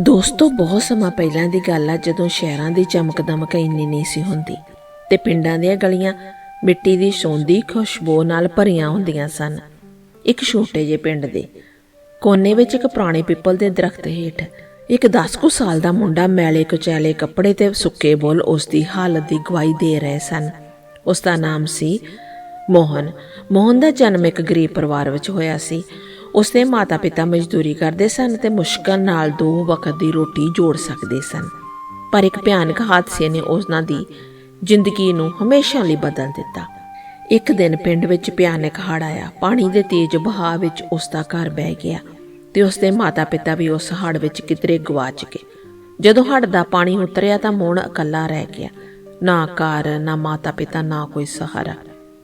ਦੋਸਤੋ, ਬਹੁਤ ਸਮਾਂ ਪਹਿਲਾਂ ਦੀ ਗੱਲ ਆ, ਜਦੋਂ ਸ਼ਹਿਰਾਂ ਦੀ ਚਮਕ ਦਮਕ ਇੰਨੀ ਨਹੀਂ ਸੀ ਹੁੰਦੀ ਤੇ ਪਿੰਡਾਂ ਦੀਆਂ ਗਲੀਆਂ ਮਿੱਟੀ ਦੀ ਸੌਂਦੀ ਖੁਸ਼ਬੂ ਨਾਲ ਭਰੀਆਂ ਹੁੰਦੀਆਂ ਸਨ। ਇੱਕ ਛੋਟੇ ਜਿਹੇ ਪਿੰਡ ਦੇ ਕੋਨੇ ਵਿੱਚ ਇੱਕ ਪੁਰਾਣੇ ਪਿੱਪਲ ਦੇ ਦਰਖਤ ਹੇਠ ਇੱਕ 10 ਕੁ ਸਾਲ ਦਾ ਮੁੰਡਾ ਮੈਲੇ ਕੁਚੈਲੇ ਕੱਪੜੇ ਤੇ ਸੁੱਕੇ ਬੁੱਲ ਉਸ ਦੀ ਹਾਲਤ ਦੀ ਗਵਾਹੀ ਦੇ ਰਹੇ ਸਨ। ਉਸ ਦਾ ਨਾਮ ਸੀ ਮੋਹਨ। ਮੋਹਨ ਦਾ ਜਨਮ ਇੱਕ ਗਰੀਬ ਪਰਿਵਾਰ ਵਿੱਚ ਹੋਇਆ ਸੀ। ਉਸਦੇ ਮਾਤਾ-ਪਿਤਾ ਮਜ਼ਦੂਰੀ ਕਰਦੇ ਸਨ ਤੇ ਮੁਸ਼ਕਲ ਨਾਲ ਦੋ ਵਕਤ ਦੀ ਰੋਟੀ ਜੋੜ ਸਕਦੇ ਸਨ। ਪਰ ਇੱਕ ਭਿਆਨਕ ਹਾਦਸੇ ਨੇ ਉਹਨਾਂ ਦੀ ਜ਼ਿੰਦਗੀ ਨੂੰ ਹਮੇਸ਼ਾ ਲਈ ਬਦਲ ਦਿੱਤਾ। ਇੱਕ ਦਿਨ ਪਿੰਡ ਵਿੱਚ ਭਿਆਨਕ ਹੜ੍ਹ ਆਇਆ। ਪਾਣੀ ਦੇ ਤੇਜ਼ ਵਹਾਅ ਵਿੱਚ ਉਸ ਦਾ ਘਰ ਬਹਿ ਗਿਆ ਤੇ ਉਸਦੇ ਮਾਤਾ-ਪਿਤਾ ਵੀ ਉਸ ਹੜ੍ਹ ਵਿੱਚ ਕਿਧਰੇ ਗਵਾਚ ਗਏ ਜਦੋਂ ਹੜ੍ਹ ਦਾ ਪਾਣੀ ਉਤਰਿਆ ਤਾਂ ਮੋਹਨ ਇਕੱਲਾ ਰਹਿ ਗਿਆ। ਨਾ ਘਰ, ਨਾ ਮਾਤਾ-ਪਿਤਾ, ਨਾ ਕੋਈ ਸਹਾਰਾ।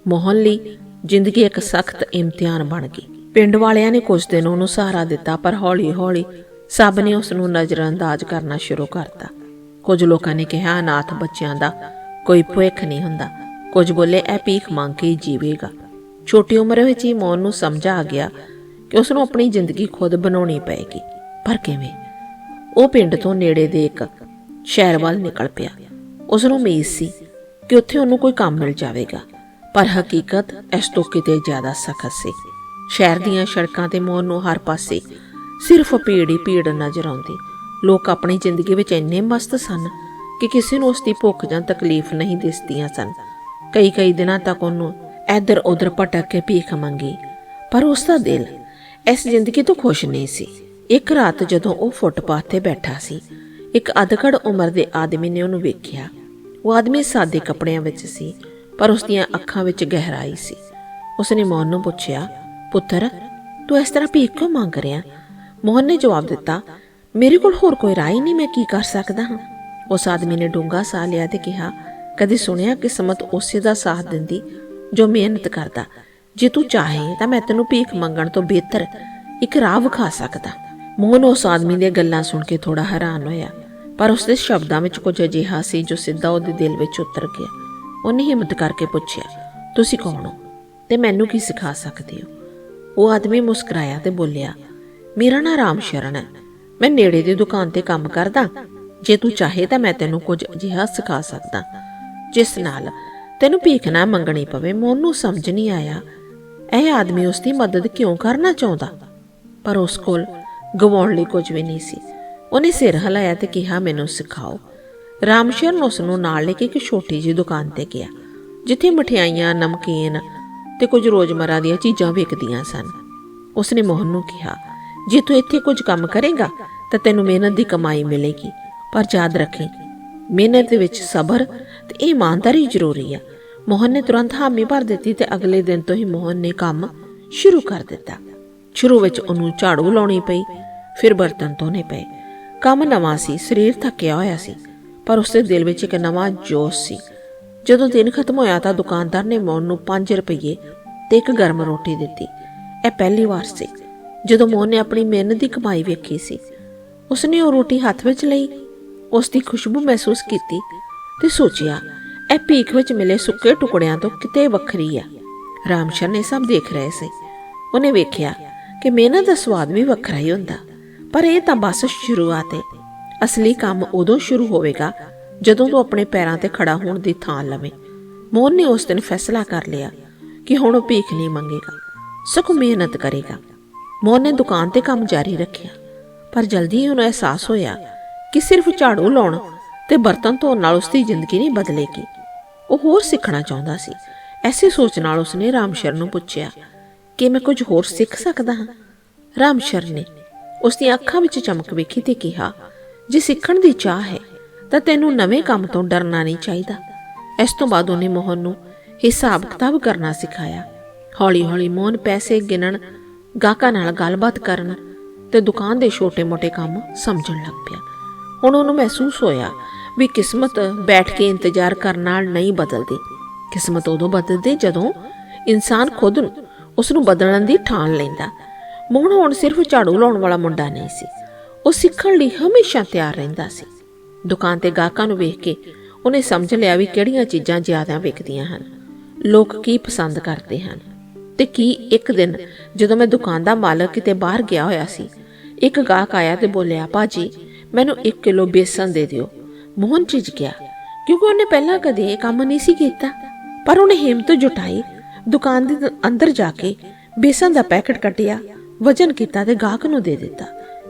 ਮੋਹਨ ਲਈ ਜ਼ਿੰਦਗੀ ਇੱਕ ਸਖਤ ਇਮਤਿਹਾਨ ਬਣ ਗਈ। ਪਿੰਡ ਵਾਲਿਆਂ ਨੇ ਕੁਝ ਦਿਨ ਉਹਨੂੰ ਸਹਾਰਾ ਦਿੱਤਾ, ਪਰ ਹੌਲੀ-ਹੌਲੀ ਸਭ ਨੇ ਉਸ ਨੂੰ ਨਜ਼ਰਅੰਦਾਜ਼ ਕਰਨਾ ਸ਼ੁਰੂ ਕਰਤਾ। ਕੁਝ ਲੋਕਾਂ ਨੇ ਕਿਹਾ, ਅਨਾਥ ਬੱਚਿਆਂ ਦਾ ਕੋਈ ਭੁੱਖ ਨਹੀਂ ਹੁੰਦਾ। ਕੁਝ ਬੋਲੇ, ਇਹ ਭੀਖ ਮੰਗ ਕੇ ਜੀਵੇਗਾ। ਛੋਟੀ ਉਮਰ ਵਿੱਚ ਹੀ ਮੋਹਨ ਨੂੰ ਸਮਝ ਆ ਗਿਆ ਕਿ ਉਸ ਨੂੰ ਆਪਣੀ ਜ਼ਿੰਦਗੀ ਖੁਦ ਬਣਾਉਣੀ ਪਏਗੀ। ਪਰ ਕਿਵੇਂ? ਉਹ ਪਿੰਡ ਤੋਂ ਨੇੜੇ ਦੇ ਇੱਕ ਸ਼ਹਿਰ ਵੱਲ ਨਿਕਲ ਪਿਆ। ਉਸ ਨੂੰ ਉਮੀਦ ਸੀ ਕਿ ਉੱਥੇ ਉਹਨੂੰ ਕੋਈ ਕੰਮ ਮਿਲ ਜਾਵੇਗਾ। ਪਰ ਹਕੀਕਤ ਇਸ ਤੋਂ ਕਿਤੇ ਜ਼ਿਆਦਾ ਸਖਤ ਸੀ। ਸ਼ਹਿਰ ਦੀਆਂ ਸੜਕਾਂ ਤੇ ਮੋਹਨ ਨੂੰ ਹਰ ਪਾਸੇ ਸਿਰਫ ਭੀੜ ਹੀ ਭੀੜ ਨਜ਼ਰ ਆਉਂਦੀ। ਲੋਕ ਆਪਣੀ ਜ਼ਿੰਦਗੀ ਵਿੱਚ ਇੰਨੇ ਮਸਤ ਸਨ ਕਿ ਕਿਸੇ ਨੂੰ ਉਸ ਦੀ ਭੁੱਖ ਜਾਂ ਤਕਲੀਫ ਨਹੀਂ ਦਿਸਦੀਆਂ ਸਨ। ਕਈ ਕਈ ਦਿਨਾਂ ਤੱਕ ਉਹਨੂੰ ਇੱਧਰ ਉੱਧਰ ਭਟਕ ਕੇ ਭੀਖ ਮੰਗੀ, ਪਰ ਉਸ ਦਾ ਦਿਲ ਇਸ ਜ਼ਿੰਦਗੀ ਤੋਂ ਖੁਸ਼ ਨਹੀਂ ਸੀ। ਇੱਕ ਰਾਤ ਜਦੋਂ ਉਹ ਫੁੱਟਪਾਥ ਤੇ ਬੈਠਾ ਸੀ, ਇੱਕ ਅਧਖੜ ਉਮਰ ਦੇ ਆਦਮੀ ਨੇ ਉਹਨੂੰ ਵੇਖਿਆ। ਉਹ ਆਦਮੀ ਸਾਦੇ ਕੱਪੜਿਆਂ ਵਿੱਚ ਸੀ, ਪਰ ਉਸ ਦੀਆਂ ਅੱਖਾਂ ਵਿੱਚ ਗਹਿਰਾਈ ਸੀ। ਉਸਨੇ ਮੋਹਨ ਨੂੰ ਪੁੱਛਿਆ ਪੁੱਤਰ, ਤੂੰ ਇਸ ਤਰ੍ਹਾਂ ਭੀਖ ਕਿਉਂ ਮੰਗ ਰਿਹਾ? ਮੋਹਨ ਨੇ ਜਵਾਬ ਦਿੱਤਾ, ਮੇਰੇ ਕੋਲ ਹੋਰ ਕੋਈ ਰਾਹ ਹੀ ਨਹੀਂ, ਮੈਂ ਕੀ ਕਰ ਸਕਦਾ ਹਾਂ? ਉਸ ਆਦਮੀ ਨੇ ਡੂੰਘਾ ਸਾਹ ਲਿਆ ਤੇ ਕਿਹਾ, ਕਦੇ ਸੁਣਿਆ ਕਿਸਮਤ ਉਸੇ ਦਾ ਸਾਥ ਦਿੰਦੀ ਜੋ ਮਿਹਨਤ ਕਰਦਾ? ਜੇ ਤੂੰ ਚਾਹੇ ਤਾਂ ਮੈਂ ਤੈਨੂੰ ਭੀਖ ਮੰਗਣ ਤੋਂ ਬਿਹਤਰ ਇੱਕ ਰਾਹ ਵਿਖਾ ਸਕਦਾ। ਮੋਹਨ ਉਸ ਆਦਮੀ ਦੀਆਂ ਗੱਲਾਂ ਸੁਣ ਕੇ ਥੋੜਾ ਹੈਰਾਨ ਹੋਇਆ, ਪਰ ਉਸ ਦੇ ਸ਼ਬਦਾਂ ਵਿੱਚ ਕੁਝ ਅਜਿਹਾ ਸੀ ਜੋ ਸਿੱਧਾ ਉਹਦੇ ਦਿਲ ਵਿੱਚ ਉਤਰ ਗਿਆ। ਉਹਨੇ ਹਿੰਮਤ ਕਰਕੇ ਪੁੱਛਿਆ, ਤੁਸੀਂ ਕੌਣ ਹੋ? ਤੇ ਮੈਨੂੰ ਕੀ ਸਿਖਾ ਸਕਦੇ ਹੋ? ਉਹ ਆਦਮੀ ਮੁਸਕਰਾਇਆ ਤੇ ਬੋਲਿਆ, ਮੇਰਾ ਨਾਮ ਰਾਮ ਸ਼ਰਨ ਹੈ। ਮੈਂ ਨੇੜੇ ਦੀ ਦੁਕਾਨ ਤੇ ਕੰਮ ਕਰਦਾ। ਜੇ ਤੂੰ ਚਾਹੇ ਤਾਂ ਮੈਂ ਤੈਨੂੰ ਕੁਝ ਅਜਿਹਾ ਸਿਖਾ ਸਕਦਾ। ਜਿਸ ਨਾਲ ਤੈਨੂੰ ਭੀਖ ਨਾ ਮੰਗਣੀ ਪਵੇ ਮੋਹਨ ਸਮਝ ਨਹੀਂ ਆਇਆ। ਇਹ ਆਦਮੀ ਉਸ ਦੀ ਮਦਦ ਕਿਉਂ ਕਰਨਾ ਚਾਹੁੰਦਾ? ਪਰ ਉਸ ਕੋਲ ਗਵਾਉਣ ਲਈ ਕੁਝ ਵੀ ਨਹੀਂ ਸੀ। ਉਹਨੇ ਸਿਰ ਹਿਲਾਇਆ ਤੇ ਕਿਹਾ, ਮੈਨੂੰ ਸਿਖਾਓ। ਰਾਮਸ਼ਰਨ ਉਸ ਨੂੰ ਨਾਲ ਲੈ ਕੇ ਇੱਕ ਛੋਟੀ ਜਿਹੀ ਦੁਕਾਨ ਤੇ ਗਿਆ, ਜਿੱਥੇ ਮਠਿਆਈਆਂ, ਨਮਕੀਨ ਤੇ ਕੁਝ ਰੋਜ਼ਮਰਾ ਦੀਆਂ ਚੀਜ਼ਾਂ ਵਿਕਦੀਆਂ ਸਨ। ਉਸਨੇ ਮੋਹਨ ਨੂੰ ਕਿਹਾ, ਜੇ ਤੂੰ ਇੱਥੇ ਕੁਝ ਕੰਮ ਕਰੇਗਾ, ਤਾਂ ਤੈਨੂੰ ਮਿਹਨਤ ਦੀ ਕਮਾਈ ਮਿਲੇਗੀ। ਪਰ ਯਾਦ ਰੱਖੀ, ਮਿਹਨਤ ਦੇ ਵਿੱਚ ਸਬਰ ਤੇ ਇਮਾਨਦਾਰੀ ਜ਼ਰੂਰੀ ਆ। ਮੋਹਨ ਨੇ ਤੁਰੰਤ ਹਾਮੀ ਭਰ ਦਿੱਤੀ ਤੇ ਅਗਲੇ ਦਿਨ ਤੋਂ ਹੀ ਮੋਹਨ ਨੇ ਕੰਮ ਸ਼ੁਰੂ ਕਰ ਦਿੱਤਾ। ਸ਼ੁਰੂ ਵਿੱਚ ਉਹਨੂੰ ਝਾੜੂ ਲਾਉਣੀ ਪਈ, ਫਿਰ ਬਰਤਨ ਧੋਣੇ ਪਏ। ਕੰਮ ਨਵਾਂ ਸੀ, ਸਰੀਰ ਥੱਕਿਆ ਹੋਇਆ ਸੀ, ਪਰ ਉਸਦੇ ਦਿਲ ਵਿੱਚ ਇੱਕ ਨਵਾਂ ਜੋਸ਼ ਸੀ। ਜਦੋਂ ਦਿਨ ਖਤਮ ਹੋਇਆ ਤਾਂ ਦੁਕਾਨਦਾਰ ਨੇ ਮੋਹਨ ਨੂੰ 5 ਰੁਪਏ ਤੇ ਇੱਕ ਗਰਮ ਰੋਟੀ ਦਿੱਤੀ। ਇਹ ਪਹਿਲੀ ਵਾਰ ਸੀ। ਜਦੋਂ ਮੋਹਨ ਨੇ ਆਪਣੀ ਮਿਹਨਤ ਦੀ ਕਮਾਈ ਵੇਖੀ ਸੀ, ਉਸਨੇ ਉਹ ਰੋਟੀ ਹੱਥ ਵਿੱਚ ਲਈ ਉਸ ਦੀ ਖੁਸ਼ਬੂ ਮਹਿਸੂਸ ਕੀਤੀ ਤੇ ਸੋਚਿਆ, ਇਹ ਭੀਖ ਵਿੱਚ ਮਿਲੇ ਸੁੱਕੇ ਟੁਕੜਿਆਂ ਤੋਂ ਕਿਤੇ ਵੱਖਰੀ ਆ। ਰਾਮਸ਼ਰ ਨੇ ਸਭ ਦੇਖ ਰਹੇ ਸੀ। ਉਹਨੇ ਵੇਖਿਆ ਕਿ ਮਿਹਨਤ ਦਾ ਸਵਾਦ ਵੀ ਵੱਖਰਾ ਹੀ ਹੁੰਦਾ, ਪਰ ਇਹ ਤਾਂ ਬਸ ਸ਼ੁਰੂਆਤ ਹੈ ਅਸਲੀ ਕੰਮ ਉਦੋਂ ਸ਼ੁਰੂ ਹੋਵੇਗਾ ਜਦੋਂ ਤੂੰ ਆਪਣੇ ਪੈਰਾਂ ਤੇ ਖੜਾ ਹੋਣ ਦੀ ਥਾਂ ਲਵੇਂ। ਮੋਹਨ ਨੇ ਉਸ ਦਿਨ ਫੈਸਲਾ ਕਰ ਲਿਆ ਕਿ ਹੁਣ ਉਹ ਭੀਖ ਨਹੀਂ ਮੰਗੇਗਾ ਸਗੋਂ ਮਿਹਨਤ ਕਰੇਗਾ। ਮੋਹਨ ਨੇ ਦੁਕਾਨ ਤੇ ਕੰਮ ਜਾਰੀ ਰੱਖਿਆ, ਪਰ ਜਲਦੀ ਹੀ ਉਹਨੂੰ ਅਹਿਸਾਸ ਹੋਇਆ ਕਿ ਸਿਰਫ ਝਾੜੂ ਲਾਉਣ ਤੇ ਬਰਤਨ ਧੋਣ ਨਾਲ ਉਸ ਦੀ ਜ਼ਿੰਦਗੀ ਨਹੀਂ ਬਦਲੇਗੀ। ਉਹ ਹੋਰ ਸਿੱਖਣਾ ਚਾਹੁੰਦਾ ਸੀ। ਐਸੀ ਸੋਚ ਨਾਲ ਉਸਨੇ ਰਾਮਸ਼ਰ ਨੂੰ ਪੁੱਛਿਆ, ਕਿ ਮੈਂ ਕੁਝ ਹੋਰ ਸਿੱਖ ਸਕਦਾ ਹਾਂ? ਰਾਮਸ਼ਰ ਨੇ ਉਸ ਦੀਆਂ ਅੱਖਾਂ ਵਿੱਚ ਚਮਕ ਵੇਖੀ ਤੇ ਕਿਹਾ, ਜੇ ਸਿੱਖਣ ਦੀ ਚਾਹ ਹੈ ਤਾਂ ਤੈਨੂੰ ਨਵੇਂ ਕੰਮ ਤੋਂ ਡਰਨਾ ਨਹੀਂ ਚਾਹੀਦਾ। ਇਸ ਤੋਂ ਬਾਅਦ ਉਹਨੇ ਮੋਹਨ ਨੂੰ ਹਿਸਾਬ ਕਿਤਾਬ ਕਰਨਾ ਸਿਖਾਇਆ। ਹੌਲੀ-ਹੌਲੀ ਮੋਹਨ ਪੈਸੇ ਗਿਣਨ, ਗਾਹਕਾਂ ਨਾਲ ਗੱਲਬਾਤ ਕਰਨ ਤੇ ਦੁਕਾਨ ਦੇ ਛੋਟੇ-ਮੋਟੇ ਕੰਮ ਸਮਝਣ ਲੱਗ ਪਿਆ। ਹੁਣ ਉਹਨੂੰ ਮਹਿਸੂਸ ਹੋਇਆ ਵੀ ਕਿਸਮਤ ਬੈਠ ਕੇ ਇੰਤਜ਼ਾਰ ਕਰਨ ਨਾਲ ਨਹੀਂ ਬਦਲਦੀ। ਕਿਸਮਤ ਉਦੋਂ ਬਦਲਦੀ ਜਦੋਂ ਇਨਸਾਨ ਖੁਦ ਉਸ ਨੂੰ ਬਦਲਣ ਦੀ ਠਾਣ ਲੈਂਦਾ। ਮੋਹਨ ਹੁਣ ਸਿਰਫ ਝਾੜੂ ਲਾਉਣ ਵਾਲਾ ਮੁੰਡਾ ਨਹੀਂ ਸੀ। ਉਹ ਸਿੱਖਣ ਲਈ ਹਮੇਸ਼ਾ ਤਿਆਰ ਰਹਿੰਦਾ ਸੀ। ਦੁਕਾਨ ਤੇ ਗਾਹਕਾਂ ਨੂੰ ਵੇਖ ਕੇ ਉਹਨੇ ਸਮਝ ਲਿਆ ਵੀ ਕਿਹੜੀਆਂ ਚੀਜ਼ਾਂ ਜ਼ਿਆਦਾ ਵਿਕਦੀਆਂ ਹਨ। ਲੋਕ ਕੀ ਪਸੰਦ ਕਰਦੇ ਹਨ? ਤੇ ਕੀ ਇੱਕ ਦਿਨ ਜਦੋਂ ਮੈਂ ਦੁਕਾਨ ਦਾ ਮਾਲਕ ਕਿਤੇ ਬਾਹਰ ਗਿਆ ਹੋਇਆ ਸੀ, ਇੱਕ ਗਾਹਕ ਆਇਆ ਤੇ ਬੋਲਿਆ ਬਾਜੀ ਮੈਨੂੰ 1 ਕਿਲੋ ਬੇਸਨ ਦੇ ਦਿਓ। ਮੋਹਨ ਚਿਜ ਗਿਆ ਕਿਉਂਕਿ ਉਹਨੇ ਪਹਿਲਾਂ ਕਦੇ ਇਹ ਕੰਮ ਨਹੀਂ ਸੀ ਕੀਤਾ। ਪਰ ਉਹਨੇ ਹਿੰਮਤ ਜੁਟਾਈ, ਦੁਕਾਨ ਦੇ ਅੰਦਰ ਜਾ ਕੇ ਬੇਸਨ ਦਾ ਪੈਕੇਟ ਕੱਟਿਆ ਵਜਨ ਕੀਤਾ ਤੇ ਗਾਹਕ ਨੂੰ ਦੇ ਦਿੱਤਾ।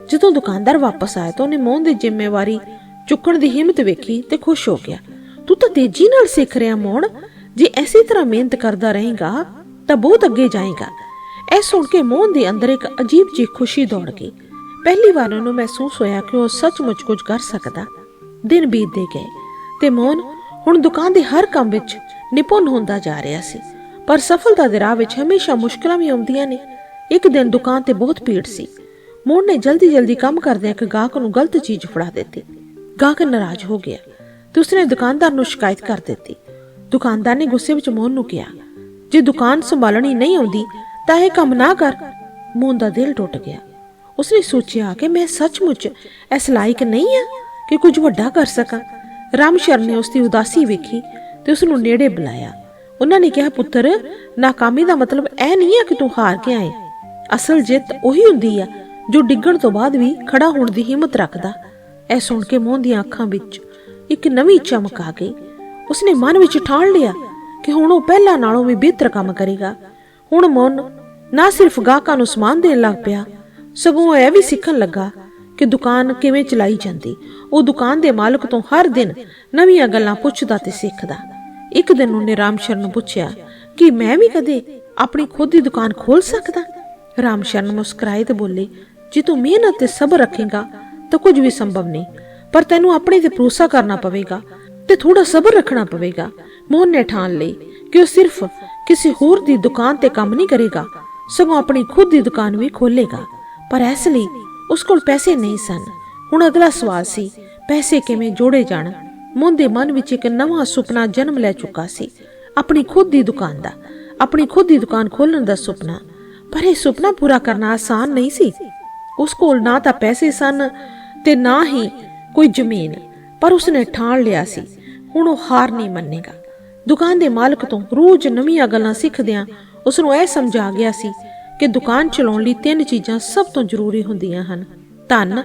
ਜਦੋਂ ਦੁਕਾਨਦਾਰ ਵਾਪਸ ਆਇਆ ਤਾਂ ਉਹਨੇ ਮੋਹਨ ਦੀ ਜ਼ਿੰਮੇਵਾਰੀ ਚੁੱਕਣ ਦੀ ਹਿੰਮਤ ਵੇਖੀ ਤੇ ਖੁਸ਼ ਹੋ ਗਿਆ। ਤੂੰ ਤਾਂ ਤੇਜ਼ੀ ਨਾਲ ਸਿੱਖ ਰਿਹਾ ਮੋਹਨ। ਜੇ ਐਸੀ ਤਰ੍ਹਾਂ ਮਿਹਨਤ ਕਰਦਾ ਰਹੇਗਾ, ਤਾਂ ਬਹੁਤ ਅੱਗੇ ਜਾਏਗਾ। ਇਹ ਸੁਣ ਕੇ ਮੋਹਨ ਦੇ ਅੰਦਰ ਇੱਕ ਅਜੀਬ ਜਿਹੀ ਖੁਸ਼ੀ ਦੌੜ ਗਈ। ਪਹਿਲੀ ਵਾਰ ਉਹਨੂੰ ਮਹਿਸੂਸ ਹੋਇਆ ਕਿ ਉਹ ਸੱਚਮੁੱਚ ਕੁਝ ਕਰ ਸਕਦਾ। ਦਿਨ ਬੀਤਦੇ ਗਏ ਤੇ ਮੋਹਨ ਹੁਣ ਦੁਕਾਨ ਦੇ ਹਰ ਕੰਮ ਵਿੱਚ ਨਿਪੁੰਨ ਹੁੰਦਾ ਜਾ ਰਿਹਾ ਸੀ। ਪਰ ਸਫਲਤਾ ਦੇ ਰਾਹ ਵਿੱਚ ਹਮੇਸ਼ਾ ਮੁਸ਼ਕਲਾਂ ਵੀ ਆਉਂਦੀਆਂ ਨੇ। ਇੱਕ ਦਿਨ ਦੁਕਾਨ ਤੇ ਬਹੁਤ ਭੀੜ ਸੀ। ਮੋਹਨ ਨੇ ਜਲਦੀ-ਜਲਦੀ ਕੰਮ ਕਰਦੇ ਇੱਕ ਗਾਹਕ ਨੂੰ ਗਲਤ ਚੀਜ਼ ਫੜਾ ਦਿੱਤੀ। ਗਾਹਕ ਨਾਰਾਜ਼ ਹੋ ਗਿਆ। ਤੇ ਉਸਨੇ ਦੁਕਾਨਦਾਰ ਨੂੰ ਸ਼ਿਕਾਇਤ ਕਰ ਦਿੱਤੀ। ਦੁਕਾਨਦਾਰ ਨੇ ਗੁੱਸੇ ਵਿੱਚ ਮੋਹਨ ਨੂੰ ਕਿਹਾ, ਜੇ ਦੁਕਾਨ ਸੰਭਾਲਣੀ ਨਹੀਂ ਆਉਂਦੀ, ਤਾਂ ਇਹ ਕੰਮ ਨਾ ਕਰ। ਮੋਹਨ ਦਾ ਦਿਲ ਟੁੱਟ ਗਿਆ। ਉਸਨੇ ਸੋਚਿਆ ਕਿ ਮੈਂ ਸੱਚਮੁੱਚ ਇਸ ਲਾਇਕ ਨਹੀਂ ਆ ਕਿ ਕੁਝ ਵੱਡਾ ਕਰ ਸਕਾਂ। ਰਾਮ ਸ਼ਰਨ ਨੇ ਉਸ ਦੀ ਉਦਾਸੀ ਵੇਖੀ ਤੇ ਉਸ ਨੂੰ ਨੇੜੇ ਬੁਲਾਇਆ। ਉਹਨਾਂ ਨੇ ਕਿਹਾ, ਪੁੱਤਰ, ਨਾਕਾਮੀ ਦਾ ਮਤਲਬ ਇਹ ਨਹੀਂ ਹੈ ਕਿ ਤੂੰ ਹਾਰ ਕੇ ਆਏ। ਅਸਲ ਜਿੱਤ ਉਹੀ ਹੁੰਦੀ ਆ ਜੋ ਡਿੱਗਣ ਤੋਂ ਬਾਅਦ ਵੀ ਖੜਾ ਹੋਣ ਦੀ ਹਿੰਮਤ ਰੱਖਦਾ। ਇਹ ਸੁਣ ਕੇ ਮੋਹਨ ਦੀਆਂ ਅੱਖਾਂ ਵਿੱਚ ਇੱਕ ਨਵੀਂ ਚਮਕ ਆ ਗਈ। ਉਸਨੇ ਮਨ ਵਿੱਚ ਠਾਣ ਲਿਆ ਕਿ ਹੁਣ ਉਹ ਪਹਿਲਾਂ ਨਾਲੋਂ ਵੀ ਬਿਹਤਰ ਕੰਮ ਕਰੇਗਾ। ਹੁਣ ਮੋਹਨ ਨਾ ਸਿਰਫ ਗਾਹਕਾਂ ਨੂੰ ਸਮਾਨ ਦੇਣ ਲੱਗ ਪਿਆ, ਸਗੋਂ ਇਹ ਵੀ ਸਿੱਖਣ ਲੱਗਾ ਕਿ ਦੁਕਾਨ ਕਿਵੇਂ ਚਲਾਈ ਜਾਂਦੀ। ਉਹ ਦੁਕਾਨ ਦੇ ਮਾਲਕ ਤੋਂ ਹਰ ਦਿਨ ਨਵੀਆਂ ਗੱਲਾਂ ਪੁੱਛਦਾ ਤੇ ਸਿੱਖਦਾ। ਇੱਕ ਦਿਨ ਉਹਨੇ ਰਾਮਸ਼ਰਨ ਨੂੰ ਪੁੱਛਿਆ, ਕਿ ਮੈਂ ਵੀ ਕਦੇ ਆਪਣੀ ਖੁਦ ਦੀ ਦੁਕਾਨ ਖੋਲ ਸਕਦਾ? ਰਾਮਸ਼ਰਨ ਮੁਸਕਰਾਏ ਤੇ ਬੋਲੇ, ਜੇ ਤੂੰ ਮਿਹਨਤ ਤੇ ਸਬਰ ਰੱਖੇਗਾ ਤਾਂ ਕੁਝ ਵੀ ਸੰਭਵ ਨਹੀਂ। ਪਰ ਤੈਨੂੰ ਆਪਣੇ ਤੇ ਭਰੋਸਾ ਕਰਨਾ ਪਵੇਗਾ ਤੇ ਥੋੜਾ ਸਬਰ ਰੱਖਣਾ ਪਵੇਗਾ। ਮੋਹਨ ਨੇ ਠਾਣ ਲਈ ਕਿ ਉਹ ਸਿਰਫ ਕਿਸੇ ਹੋਰ ਦੀ ਦੁਕਾਨ ਤੇ ਕੰਮ ਨਹੀਂ ਕਰੇਗਾ, ਸਗੋਂ ਆਪਣੀ ਖੁਦ ਦੀ ਦੁਕਾਨ ਵੀ ਖੋਲੇਗਾ ਪਰ ਇਸ ਲਈ ਉਸ ਕੋਲ ਪੈਸੇ ਨਹੀਂ ਸਨ। ਹੁਣ ਅਗਲਾ ਸਵਾਲ ਸੀ, ਪੈਸੇ ਕਿਵੇਂ ਜੋੜੇ ਜਾਣ? ਮੋਹਨ ਦੇ ਮਨ ਵਿੱਚ ਇੱਕ ਨਵਾਂ ਸੁਪਨਾ ਜਨਮ ਲੈ ਚੁੱਕਾ ਸੀ। ਆਪਣੀ ਖੁਦ ਦੀ ਦੁਕਾਨ ਦਾ, ਆਪਣੀ ਖੁਦ ਦੀ ਦੁਕਾਨ ਖੋਲਣ ਦਾ ਸੁਪਨਾ। ਪਰ ਇਹ ਸੁਪਨਾ ਪੂਰਾ ਕਰਨਾ ਆਸਾਨ ਨਹੀਂ ਸੀ। ਉਸ ਕੋਲ ਨਾ ਤਾਂ ਪੈਸੇ ਸਨ ਤੇ ਨਾ ਹੀ ਕੋਈ ਜ਼ਮੀਨ, ਪਰ ਉਸਨੇ ਠਾਣ ਲਿਆ ਸੀ। ਹੁਣ ਉਹ ਹਾਰ ਨਹੀਂ ਮੰਨੇਗਾ। ਦੁਕਾਨ ਦੇ ਮਾਲਕ ਤੋਂ ਰੋਜ਼ ਨਵੀਆਂ ਗੱਲਾਂ ਸਿੱਖਦਿਆਂ ਉਸ ਨੂੰ ਇਹ ਸਮਝ ਗਿਆ ਸੀ ਕਿ ਦੁਕਾਨ ਚਲਾਉਣ ਲਈ ਤਿੰਨ ਚੀਜ਼ਾਂ ਸਭ ਤੋਂ ਜ਼ਰੂਰੀ ਹੁੰਦੀਆਂ ਹਨ। ਧਨ,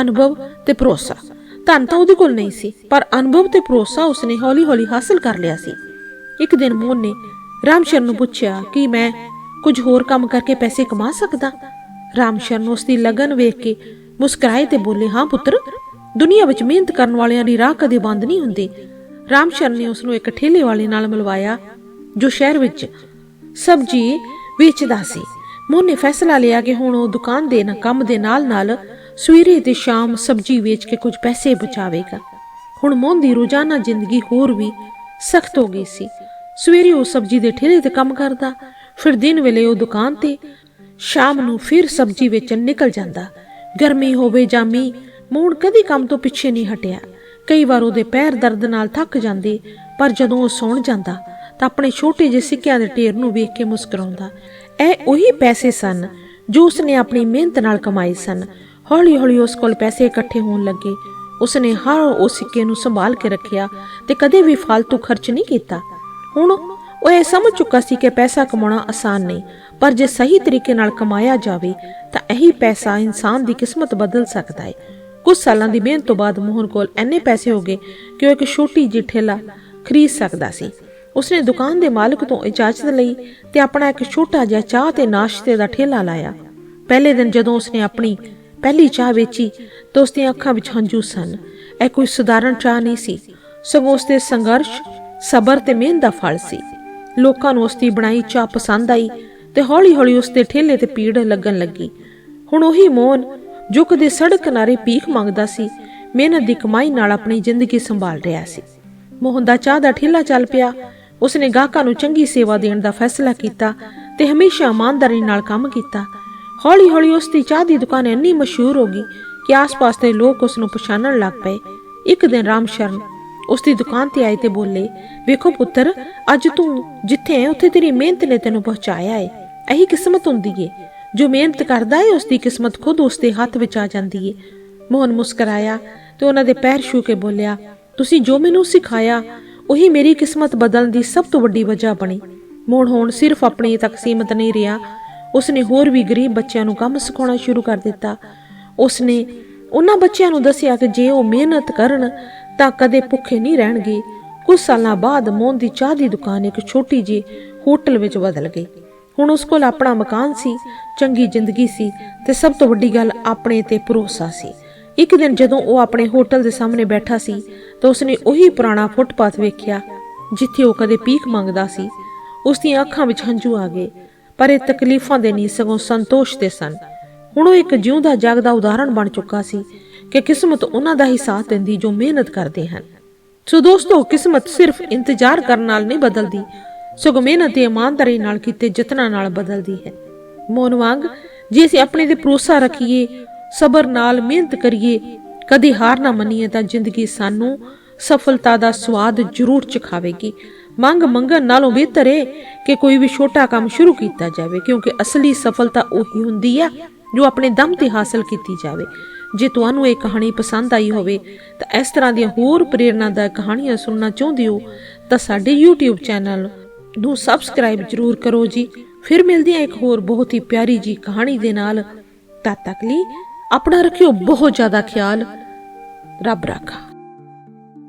ਅਨੁਭਵ ਤੇ ਭਰੋਸਾ। ਧਨ ਤਾਂ ਉਹਦੇ ਕੋਲ ਨਹੀਂ ਸੀ, ਪਰ ਅਨੁਭਵ ਤੇ ਭਰੋਸਾ ਉਸਨੇ ਹੌਲੀ-ਹੌਲੀ ਹਾਸਲ ਕਰ ਲਿਆ ਸੀ। ਇੱਕ ਦਿਨ ਮੋਹਨ ਨੇ ਰਾਮਸ਼ਰਨ ਨੂੰ ਪੁੱਛਿਆ ਕਿ ਮੈਂ ਕੁਝ ਹੋਰ ਕੰਮ ਕਰਕੇ ਪੈਸੇ ਕਮਾ ਸਕਦਾ? ਰਾਮਸ਼ਰਨ ਉਸ ਦੀ ਲਗਨ ਵੇਖ ਕੇ ਮੁਸਕਰਾਏ ਤੇ ਬੋਲੇ, ਹਾਂ ਪੁੱਤਰ, ਦੁਨੀਆ ਵਿੱਚ ਮਿਹਨਤ ਕਰਨ ਵਾਲਿਆਂ ਦੀ ਰਾਹ ਕਦੇ ਬੰਦ ਨਹੀਂ ਹੁੰਦੀ। ਰਾਮਸ਼ਰਨ ਨੇ ਉਸ ਨੂੰ ਇੱਕ ਠੇਲੇ ਵਾਲੇ ਨਾਲ ਮਿਲਵਾਇਆ, ਜੋ ਸ਼ਹਿਰ ਵਿੱਚ ਸਬਜ਼ੀ ਵੇਚਦਾ ਸੀ। ਮੋਹਨ ਨੇ ਫੈਸਲਾ ਲਿਆ ਕਿ ਹੁਣ ਉਹ ਦੁਕਾਨ ਦੇ ਨਾ, ਕੰਮ ਦੇ ਨਾਲ-ਨਾਲ ਸਵੇਰੇ ਤੇ ਸ਼ਾਮ ਸਬਜ਼ੀ ਵੇਚ ਕੇ ਕੁਝ ਪੈਸੇ ਬਚਾਵੇਗਾ। ਹੁਣ ਮੋਹਨ ਦੀ ਰੋਜ਼ਾਨਾ ਜ਼ਿੰਦਗੀ ਹੋਰ ਵੀ ਸਖਤ ਹੋ ਗਈ ਸੀ। ਸਵੇਰੇ ਉਹ ਸਬਜ਼ੀ ਦੇ ਠੇਲੇ ਤੇ ਕੰਮ ਕਰਦਾ, ਫਿਰ ਦਿਨ ਵੇਲੇ ਉਹ ਦੁਕਾਨ ਤੇ ਸ਼ਾਮ ਨੂੰ ਫਿਰ ਸਬਜ਼ੀ ਵੇਚਣ ਨਿਕਲ ਜਾਂਦਾ। ਗਰਮੀ ਹੋਵੇ ਜਾਂ ਮੀਂਹ ਮੋਹਨ ਕਦੀ ਕੰਮ ਤੋਂ ਪਿੱਛੇ ਨਹੀਂ ਹਟਿਆ। ਕਈ ਵਾਰ ਉਹਦੇ ਪੈਰ ਦਰਦ ਨਾਲ ਥੱਕ ਜਾਂਦੇ, ਪਰ ਜਦੋਂ ਉਹ ਸੌਣ ਜਾਂਦਾ, ਤਾਂ ਆਪਣੇ ਛੋਟੇ ਜਿਹੇ ਸਿੱਕਿਆਂ ਦੇ ਢੇਰ ਨੂੰ ਵੇਖ ਕੇ ਮੁਸਕਰਾਉਂਦਾ। ਇਹ ਉਹੀ ਪੈਸੇ ਸਨ, ਜੋ ਉਸਨੇ ਆਪਣੀ ਮਿਹਨਤ ਨਾਲ ਕਮਾਏ ਸਨ। ਹੌਲੀ-ਹੌਲੀ ਉਸ ਕੋਲ ਪੈਸੇ ਇਕੱਠੇ ਹੋਣ ਲੱਗੇ। ਉਸਨੇ ਹਰ ਉਸ ਸਿੱਕੇ ਨੂੰ ਸੰਭਾਲ ਕੇ ਰੱਖਿਆ ਤੇ ਕਦੇ ਵੀ ਫालतू ਖਰਚ ਨਹੀਂ ਕੀਤਾ। ਹੁਣ ਉਹ ਇਹ ਸਮਝ ਚੁੱਕਾ ਸੀ ਕਿ ਪੈਸਾ ਕਮਾਉਣਾ ਆਸਾਨ ਨਹੀਂ ਪਰ ਜੇ ਸਹੀ ਤਰੀਕੇ ਨਾਲ ਕਮਾਇਆ ਜਾਵੇ, ਤਾਂ ਇਹੀ ਪੈਸਾ ਇਨਸਾਨ ਦੀ ਕਿਸਮਤ ਬਦਲ ਸਕਦਾ ਹੈ ਕੁਝ ਸਾਲਾਂ ਦੀ ਮਿਹਨਤ ਤੋਂ ਬਾਅਦ ਮੋਹਨ ਕੋਲ ਇੰਨੇ ਪੈਸੇ ਹੋ ਗਏ ਕਿ ਉਹ ਇੱਕ ਛੋਟੀ ਜਿਹੀ ਠੇਲਾ ਖਰੀਦ ਸਕਦਾ ਸੀ। ਉਸਨੇ ਦੁਕਾਨ ਦੇ ਮਾਲਕ ਤੋਂ ਇਜਾਜ਼ਤ ਲਈ ਤੇ ਆਪਣਾ ਇੱਕ ਛੋਟਾ ਜਿਹਾ ਚਾਹ ਤੇ ਨਾਸ਼ਤੇ ਦਾ ਠੇਲਾ ਲਾਇਆ। ਪਹਿਲੇ ਦਿਨ ਜਦੋਂ ਉਸਨੇ ਆਪਣੀ ਪਹਿਲੀ ਚਾਹ ਵੇਚੀ, ਤਾਂ ਉਸ ਦੀਆਂ ਅੱਖਾਂ ਵਿੱਚ ਹੰਝੂ ਸਨ। ਇਹ ਕੋਈ ਸਧਾਰਨ ਚਾਹ ਨਹੀਂ ਸੀ। ਸਗੋਂ ਉਸ ਦੇ ਸੰਘਰਸ਼, ਸਬਰ ਤੇ ਮਿਹਨਤ ਦਾ ਫਲ ਸੀ। ਲੋਕਾਂ ਨੂੰ ਉਸ ਦੀ ਬਣਾਈ ਚਾਹ ਪਸੰਦ ਆਈ। ਤੇ ਹੌਲੀ-ਹੌਲੀ ਉਸ ਦੇ ਠੇਲੇ ਤੇ ਪੀੜ ਲੱਗਣ ਲੱਗੀ। ਹੁਣ ਉਹੀ ਮੋਹਨ, ਜੋ ਕਦੇ ਸੜਕ ਕਿਨਾਰੇ ਭੀਖ ਮੰਗਦਾ ਸੀ, ਮਿਹਨਤ ਦੀ ਕਮਾਈ ਨਾਲ ਆਪਣੀ ਜ਼ਿੰਦਗੀ ਸੰਭਾਲ ਰਿਹਾ ਸੀ। ਮੋਹਨ ਦਾ ਚਾਹ ਦਾ ਠੇਲਾ ਚੱਲ ਪਿਆ। ਉਸਨੇ ਗਾਹਕਾਂ ਨੂੰ ਚੰਗੀ ਸੇਵਾ ਦੇਣ ਦਾ ਫੈਸਲਾ ਕੀਤਾ ਤੇ ਹਮੇਸ਼ਾ ਇਮਾਨਦਾਰੀ ਨਾਲ ਕੰਮ ਕੀਤਾ। ਹੌਲੀ-ਹੌਲੀ ਉਸ ਦੀ ਚਾਹ ਦੀ ਦੁਕਾਨ ਇੰਨੀ ਮਸ਼ਹੂਰ ਹੋ ਗਈ ਕਿ ਆਸ-ਪਾਸ ਦੇ ਲੋਕ ਉਸ ਨੂੰ ਪਛਾਣਨ ਲੱਗ ਪਏ। ਇੱਕ ਦਿਨ ਰਾਮ ਸ਼ਰਨ ਉਸ ਦੀ ਦੁਕਾਨ ਤੇ ਆਏ ਤੇ ਬੋਲੇ, ਵੇਖੋ ਪੁੱਤਰ, ਅੱਜ ਤੂੰ ਜਿੱਥੇ ਹੈ, ਉੱਥੇ ਤੇਰੀ ਮਿਹਨਤ ਨੇ ਤੈਨੂੰ ਪਹੁੰਚਾਇਆ ਹੈ ਇਹੀ ਕਿਸਮਤ ਹੁੰਦੀ ਏ। ਜੋ ਮਿਹਨਤ ਕਰਦਾ ਏ ਉਸ ਦੀ ਕਿਸਮਤ ਖੁਦ ਉਸ ਦੇ ਹੱਥ ਵਿੱਚ ਆ ਜਾਂਦੀ ਏ। ਮੋਹਨ ਮੁਸਕਰਾਇਆ ਤੇ ਉਹਨਾਂ ਦੇ ਪੈਰ ਛੂ ਕੇ ਬੋਲਿਆ, ਤੁਸੀਂ ਜੋ ਮੈਨੂੰ ਸਿਖਾਇਆ, ਉਹੀ ਮੇਰੀ ਕਿਸਮਤ ਬਦਲਣ ਦੀ ਸਭ ਤੋਂ ਵੱਡੀ ਵਜ੍ਹਾ ਬਣੀ। ਮੋਹਨ ਹੁਣ ਸਿਰਫ ਆਪਣੇ ਤੱਕ ਸੀਮਤ ਨਹੀਂ ਰਿਹਾ। ਉਸਨੇ ਹੋਰ ਵੀ ਗਰੀਬ ਬੱਚਿਆਂ ਨੂੰ ਕੰਮ ਸਿਖਾਉਣਾ ਸ਼ੁਰੂ ਕਰ ਦਿੱਤਾ। ਉਸਨੇ ਉਹਨਾਂ ਬੱਚਿਆਂ ਨੂੰ ਦੱਸਿਆ ਕਿ ਜੇ ਉਹ ਮਿਹਨਤ ਕਰਨ, ਤਾਂ ਕਦੇ ਭੁੱਖੇ ਨਹੀਂ ਰਹਿਣਗੇ। ਕੁਝ ਸਾਲਾਂ ਬਾਅਦ ਮੋਹਨ ਦੀ ਚਾਹ ਦੀ ਦੁਕਾਨ ਇੱਕ ਛੋਟੀ ਜਿਹੀ ਹੋਟਲ ਵਿੱਚ ਬਦਲ ਗਈ। ਹੁਣ ਉਸ ਕੋਲ ਆਪਣਾ ਮਕਾਨ ਸੀ, ਚੰਗੀ ਜ਼ਿੰਦਗੀ ਸੀ ਤੇ ਸਭ ਤੋਂ ਵੱਡੀ ਗੱਲ ਆਪਣੇ ਤੇ ਭਰੋਸਾ ਸੀ। ਇੱਕ ਦਿਨ ਜਦੋਂ ਉਹ ਆਪਣੇ ਹੋਟਲ ਦੇ ਸਾਹਮਣੇ ਬੈਠਾ ਸੀ, ਤਾਂ ਉਸਨੇ ਉਹੀ ਪੁਰਾਣਾ ਫੁੱਟਪਾਥ ਵੇਖਿਆ, ਜਿੱਥੇ ਉਹ ਕਦੇ ਪੀਕ ਮੰਗਦਾ ਸੀ। ਉਸ ਦੀਆਂ ਅੱਖਾਂ ਵਿੱਚ ਹੰਝੂ ਆ ਗਏ, ਪਰ ਇਹ ਤਕਲੀਫਾਂ ਦੇ ਨਹੀਂ, ਸਗੋਂ ਸੰਤੋਸ਼ ਦੇ ਸਨ। ਹੁਣ ਉਹ ਇੱਕ ਜਿਉਂਦਾ ਜਾਗਦਾ ਉਦਾਹਰਣ ਬਣ ਚੁੱਕਾ ਸੀ ਕਿ ਕਿਸਮਤ ਉਹਨਾਂ ਦਾ ਹੀ ਸਾਥ ਦਿੰਦੀ ਜੋ ਮਿਹਨਤ ਕਰਦੇ ਹਨ। ਸੋ ਦੋਸਤੋ, ਕਿਸਮਤ ਸਿਰਫ ਇੰਤਜ਼ਾਰ ਕਰਨ ਨਾਲ ਨਹੀਂ ਬਦਲਦੀ ਸਗੋਂ ਮਿਹਨਤ ਤੇ ਇਮਾਨਦਾਰੀ ਨਾਲ ਕੀਤੇ ਯਤਨਾਂ ਨਾਲ ਬਦਲਦੀ ਹੈ। ਮੋਨ ਵਾਂਗ, ਜੇ ਅਸੀਂ ਆਪਣੇ ਤੇ ਭਰੋਸਾ ਰੱਖੀਏ, ਸਬਰ ਨਾਲ ਮਿਹਨਤ ਕਰੀਏ, ਕਦੀ ਹਾਰ ਨਾ ਮੰਨੀਏ ਤਾਂ ਜ਼ਿੰਦਗੀ ਸਾਨੂੰ ਸਫਲਤਾ ਦਾ ਸਵਾਦ ਜ਼ਰੂਰ ਚਖਾਵੇਗੀ। ਮੰਗ ਮੰਗਣ ਨਾਲੋਂ ਬਿਹਤਰ ਹੈ ਕਿ ਕੋਈ ਵੀ ਛੋਟਾ ਕੰਮ ਸ਼ੁਰੂ ਕੀਤਾ ਜਾਵੇ, ਕਿਉਂਕਿ ਅਸਲੀ ਸਫਲਤਾ ਉਹੀ ਹੁੰਦੀ ਹੈ ਜੋ ਆਪਣੇ ਦਮ ਤੇ ਹਾਸਲ ਕੀਤੀ ਜਾਵੇ। ਜੇ ਤੁਹਾਨੂੰ ਇਹ ਕਹਾਣੀ ਪਸੰਦ ਆਈ ਹੋਵੇ, ਤਾਂ ਇਸ ਤਰ੍ਹਾਂ ਦੀਆਂ ਹੋਰ ਪ੍ਰੇਰਨਾਦਾਇਕ ਕਹਾਣੀਆਂ ਸੁਣਨਾ ਚਾਹੁੰਦੇ ਹੋ, ਤਾਂ ਸਾਡੇ YouTube ਚੈਨਲ ਨੂੰ ਸਬਸਕ੍ਰਾਈਬ ਜ਼ਰੂਰ ਕਰੋ ਜੀ। ਫਿਰ ਮਿਲਦੇ ਹਾਂ ਇੱਕ ਹੋਰ ਬਹੁਤ ਹੀ ਪਿਆਰੀ ਜੀ ਕਹਾਣੀ ਦੇ ਨਾਲ। ਤਦ ਤੱਕ ਲਈ ਆਪਣਾ ਰੱਖਿਓ ਬਹੁਤ ਜ਼ਿਆਦਾ ਖਿਆਲ। ਰੱਬ ਰਾਖਾ।